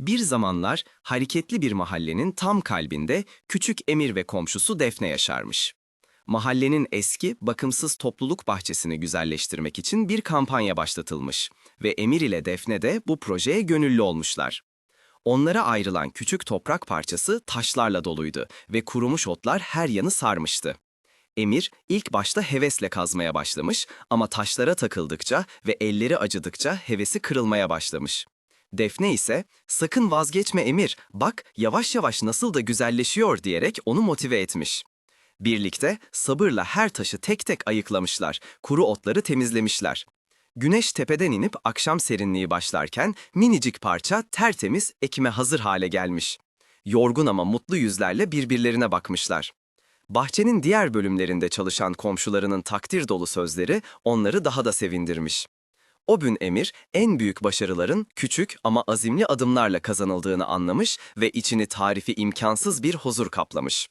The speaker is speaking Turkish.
Bir zamanlar hareketli bir mahallenin tam kalbinde küçük Emir ve komşusu Defne yaşarmış. Mahallenin eski, bakımsız topluluk bahçesini güzelleştirmek için bir kampanya başlatılmış ve Emir ile Defne de bu projeye gönüllü olmuşlar. Onlara ayrılan küçük toprak parçası taşlarla doluydu ve kurumuş otlar her yanı sarmıştı. Emir ilk başta hevesle kazmaya başlamış ama taşlara takıldıkça ve elleri acıdıkça hevesi kırılmaya başlamış. Defne ise sakın vazgeçme Emir, bak yavaş yavaş nasıl da güzelleşiyor diyerek onu motive etmiş. Birlikte sabırla her taşı tek tek ayıklamışlar, kuru otları temizlemişler. Güneş tepeden inip akşam serinliği başlarken minicik parça tertemiz ekime hazır hale gelmiş. Yorgun ama mutlu yüzlerle birbirlerine bakmışlar. Bahçenin diğer bölümlerinde çalışan komşularının takdir dolu sözleri onları daha da sevindirmiş. O gün Emir, en büyük başarıların küçük ama azimli adımlarla kazanıldığını anlamış ve içini tarifi imkansız bir huzur kaplamış.